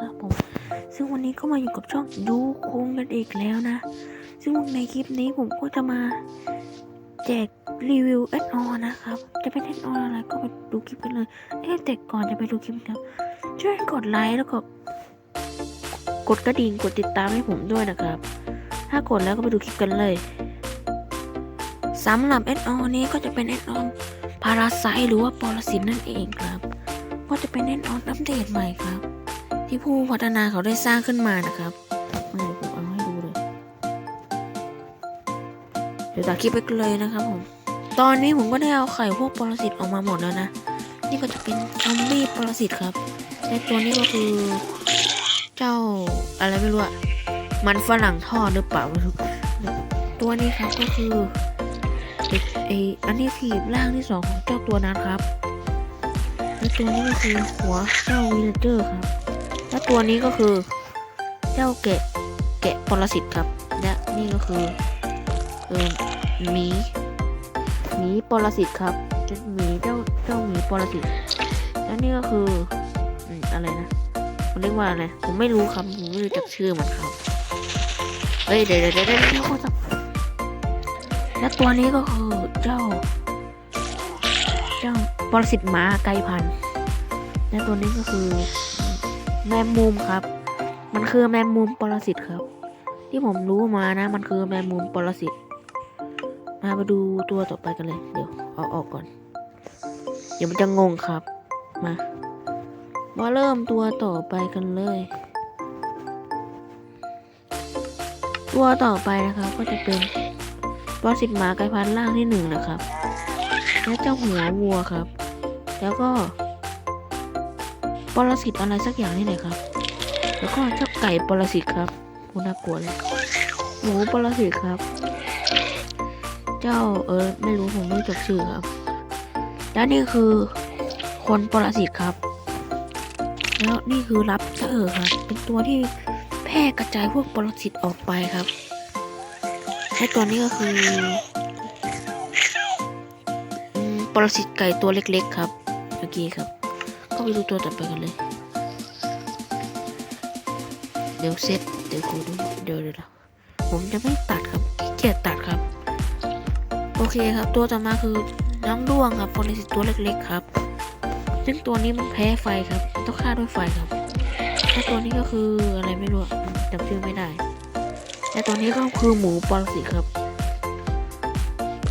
ครับผม ซึ่งวันนี้ก็มาอยู่กับช่องดูคุงกันอีกแล้วนะ ซึ่งในคลิปนี้ผมก็จะมาแจกรีวิวแอดออนนะครับ จะเป็นแอดออนอะไรก็ไปดูคลิปกันเลยเอ๊ะแต่ก่อนจะไปดูคลิปครับ ช่วยกดไลค์แล้วก็กดกระดิ่งกดติดตามให้ผมด้วยนะครับ ถ้ากดแล้วก็ไปดูคลิปกันเลยสำหรับแอดออนนี้ก็จะเป็นแอดออนพาราไซหรือว่าปรสิตนั่นเองครับ ก็จะเป็นแอดออนอัปเดตใหม่ครับ ที่ผู้พัฒนาเขาได้สร้างขึ้นมานะครับมาเดี๋ยวผมเอาให้ดูเลยเดี๋ยวตัดคลิปไปเลยนะครับผม ตอนนี้ผมก็ได้เอาไข่พวกปรสิตออกมาหมดแล้วนะ นี่ก็จะเป็นซอมบี้ปรสิตครับและตัวนี้ก็คือ เจ้าอะไรไม่รู้อะมันฝรั่งทอดหรือเปล่าไม่รู้ตัวนี้ครับก็คือไออันนี้ทีบร่างที่สองของเจ้าตัวนั้นครับและตัวนี้ก็คือหัวเจ้าวิลเจอร์ครับ และตัวนี้ก็คือเจ้าแกะแกะปรสิตครับ และนี่ก็คือเออหมีหมีปรสิตครับเป็นหมีเจ้าเจ้าหมีปรสิตและนี่ก็คืออะไรนะมันเรียกว่าอะไรผมไม่รู้ครับผมไม่รู้จักชื่อมันครับเฮ้ยเดี๋ยวเดี๋ยวเดี๋ยวเดี๋ยวเดี๋ยวและตัวนี้ก็คือเจ้า เจ้าปรสิตหมาไกลพันธุ์และตัวนี้ก็คือ แมมมุมครับ มันคือแมมมุมปรสิตครับ ที่ผมรู้มานะ มันคือแมมมุมปรสิตมามาดูตัวต่อไปกันเลย เดี๋ยวเอาออกก่อน เดี๋ยวมันจะงงครับ มา มาเริ่มตัวต่อไปกันเลย ตัวต่อไปนะครับ ก็จะเป็นปรสิตหมาไกลพันธุ์ล่างที่หนึ่งนะครับ และเจ้าหัววัวครับ แล้วก็ ปรสิตอะไรสักอย่างนี่แหละครับ แล้วก็เจ้าไก่ปรสิตครับโหน่ากลัวเลยหมูปรสิตครับ เจ้าเออไม่รู้ผมไม่จักชื่อครับ แล้วนี่คือคนปรสิตครับ แล้วนี่คือรับเสอครับ เป็นตัวที่แพร่กระจายพวกปรสิตออกไปครับและตัวนี้ก็คืออปรสิตไก่ตัวเล็กๆครับโอเคครับ ก็ไปดูตัวต่อไปกันเลย เดี๋ยวเซตเดี๋ยวกูดูเดี๋ยวเดี๋ยวผมจะไม่ตัดครับเกียจตัดครับ โอเคครับตัวต่อมาคือน้องด้วงครับปรสิตตัวเล็กๆครับ ซึ่งตัวนี้มันแพ้ไฟครับต้องฆ่าด้วยไฟครับและตัวนี้ก็คืออะไรไม่รู้จำชื่อไม่ได้และตัวนี้ก็คือหมูปรสิตครับ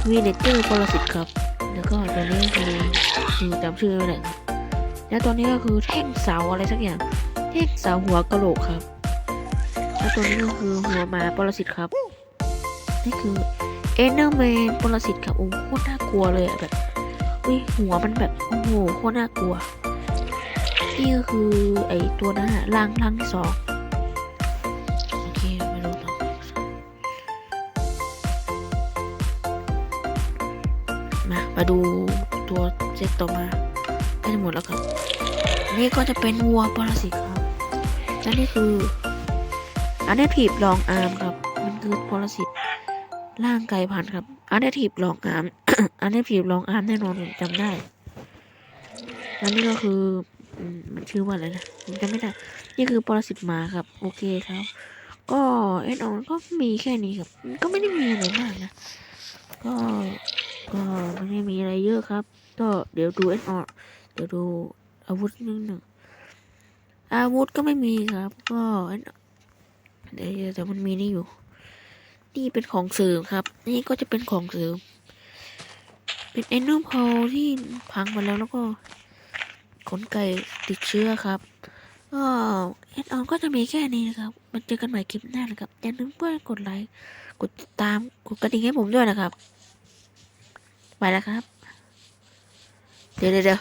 วีเนเจอร์ปรสิตครับ แล้วก็ตัวนี้คือคือจำชื่อไม่ได้ครับ แล้วตัวนี้ก็คือแท่งเสาอะไรสักอย่าง แท่งเสาหัวกะโหลกครับ แล้วตัวนี้ก็คือหัวหมาปรสิตครับ นี่คือเอเนอร์แมนปรสิตครับโอ้โคตรน่ากลัวเลยแบบอุ้ยหัวมันแบบโอ้โหโคตรน่ากลัว นี่ก็คือไอตัวนั้นอะร่างร่างที่สองโอเคไม่รู้ต่อมามาดูตัวเซตต่อมา ล้หมดแล้วครับนี่ก็จะเป็นวัวปรสิตครับและนี่คืออันนี้ถีบลองอาร์มครับ มันคือปรสิตร่างไกลพันธุ์ครับ อันนี้ถีบลองอาร์มอันนี้ถีบลองอาร์มแน่นอนผมจำได้และนี่ก็คือมันชื่อว่าอะไรนะผมจำไม่ได้ นี่คือปรสิตหมาครับ โอเคครับ ก็เอ็นออนก็มีแค่นี้ครับ ก็ไม่ได้มีอะไรมากนะ ก็ ก็ไม่ได้มีอะไรเยอะครับ ก็เดี๋ยวดูเอ็นออน ดี๋ยวดูอาวุธนิดหนึ่งอาวุธก็ไม่มีครับ ก็เดี๋ยวแต่มันมีนี่อยู่ นี่เป็นของเสริมครับ นี่ก็จะเป็นของเสริม เป็นแอนน l พอลที่พังไปแล้วแล้วก็ขนไก่ติดเชื้อครับก็เอ็นออนก็จะมีแค่นี้นะครับมาเจอกันใหม่คลิปหน้านะครับ อย่าลืมเพื่อนกดไลค์กดติดตาม กดกระดิ่งให้ผมด้วยนะครับ ไปแล้วครับ เดี๋ยวเดี๋ยว